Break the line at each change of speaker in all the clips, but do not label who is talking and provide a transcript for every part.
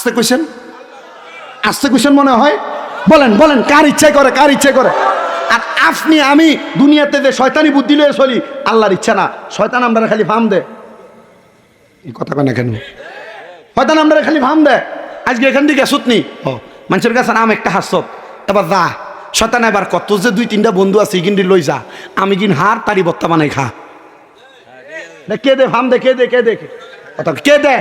আসতে কইছেন আসতে কইছেন মনে হয়? বলেন বলেন, কার ইচ্ছাই করে, কার ইচ্ছে করে? আর আপনি, আমি দুনিয়াতে যে শয়তানি বুদ্ধি লয়ে চলি, আল্লাহর ইচ্ছা না। শয়তান আমরা খালি ফাম দে এই কথা কয় না কেন? শয়তান আমরা খালি ফাম দে আজকে এখান থেকে সুতনি ও, মানুষের কাছে নাম একটা হাস্য এবার যা, শয়তান এবার কত যে দুই তিনটা বন্ধু আছে কিন্তু লই যা। আমি কিন হার তারি বত্তা বানাই খা। কে দে ফাম দে, কে দে কে দে কে দে?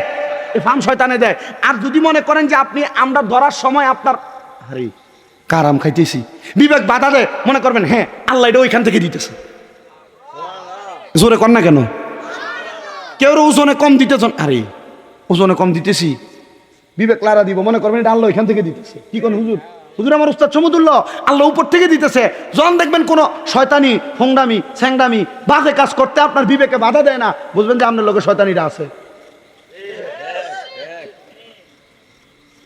এই ফার্ম শয়তানে দেয়। আর যদি মনে করেন যে আপনি আমরা ধরার সময় আপনার আরে কারাম খাইতেছি? বিবেক বাধা দেয়। মনে করবেন হ্যাঁ আল্লাহ এটা ওইখান থেকে দিতেছে। জোরে কর না কেন? কেউ ওজনে কম দিতেছেন আরে, ওজনে কম দিতেছি। বিবেক লারা দিব। মনে করবেন এটা আল্লাহ ওইখান থেকে দিতেছে। কি কোন হুজুর? হুজুর আমার উস্তাদ সমুদুল্লাহ, আল্লাহ উপর থেকে দিতেছে। যখন দেখবেন কোনো শয়তানি ফোংডামি স্যাংডামি, বাজে কাজ করতে আপনার বিবেকে বাধা দেয় না, বুঝবেন যে আপনার লোকে শয়তানিটা আছে।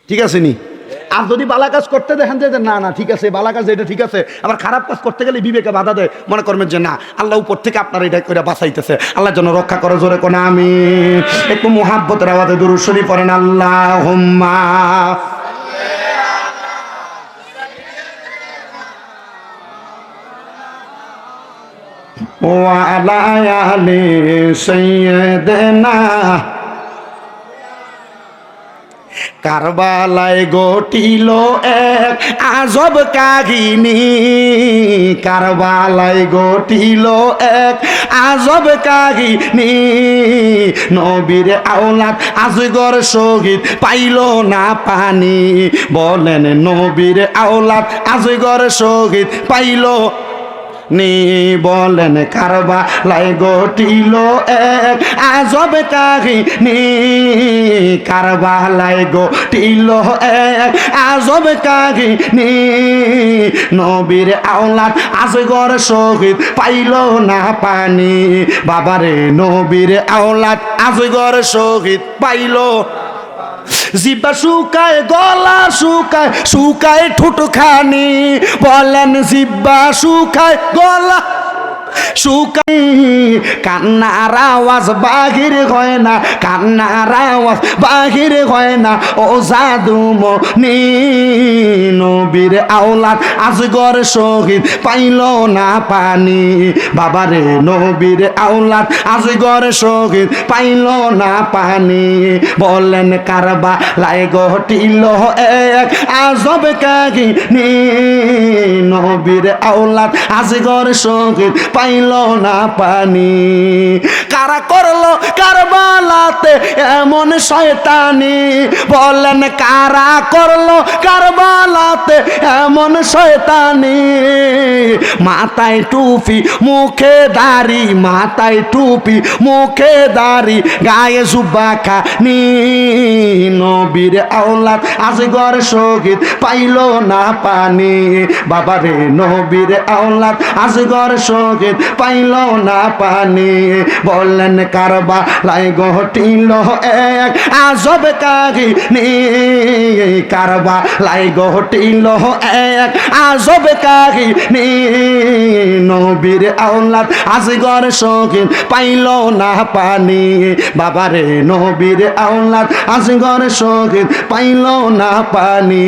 ঠিক আছে নি আর যদি বালা কাজ করতে দেখেন যে না না ঠিক আছে বালা কাজ এটা ঠিক আছে আবার খারাপ কাজ করতে গেলে বিবেকে বাধা দেয় মনে করবেন যে না আল্লাহ উপর থেকে আপনার এটা করে বাঁচাইতেছে আল্লাহর জন্য রক্ষা করে জোরে কোন আমি একটু মোহাব্বতের আওয়াজে দুরুশ্বরী পড়েন আল্লাহ হুম্মা وعلى آل سيدنا কারবালায় গটিল এক আজব কাহিনী। কারবালায় গটিল এক আজব কাহিনী। নবীর আওলাদ আজগর শহীদ পাইল না পানি। বলেন, নবীর আওলাদ আজগর শহীদ পাইল নি বলেন কারবা লাই গটিল এক আজব কাহিনী। কারবা লাই গটিল এক আজব কাহিনী। নবীর আওলাদ আজগর শহীদ পাইল না পানি। বাবারে, নবীর আওলাদ আজগর শহীদ পাইল জিব্বা শুকায় গলা শুকায় শুকায় ঠুটখানি। বলেন জিব্বা শুকায় গলা শুকাই কান্নার আওয়াজ বাহির হয় না, কান্নার আওয়াজ বাহির হয় না। ও জাদু মনি নবীর আওলাদ আজগর শহীদ পাইল না পানি। বাবারে নবীর আওলাদ আজগর শহীদ পাইল না পানি। বলেন কারবা লাই গটিল এক আজব কাহিনী। নবীর আওলাদ আজগর শহীদ পাইল না পানি। কারা করল কারবালাতে এমন শয়তানি? বলেন কারা করল কারবালাতে এমন শয়তানি? মাথায় টুপি, মুখে দাড়ি, মাথায় টুপি, মুখে দাড়ি, গায়ে জুব্বা খানি নবীর আওলাদ আজগর শহীদ পাইল না পানি। বাবারে নবীর আওলাদ আজগর শহীদ পাইল না পানি। বললেন কারবা লাই গটিল এক আজব কাহিনী। কারবা লাই গটিল এক আজব কাহিনী। নবীর আওলাদ আজগর শখিন পাইল না পানি। বাবারে নবীর আওলাদ আজগর শখিন পাইল না পানি।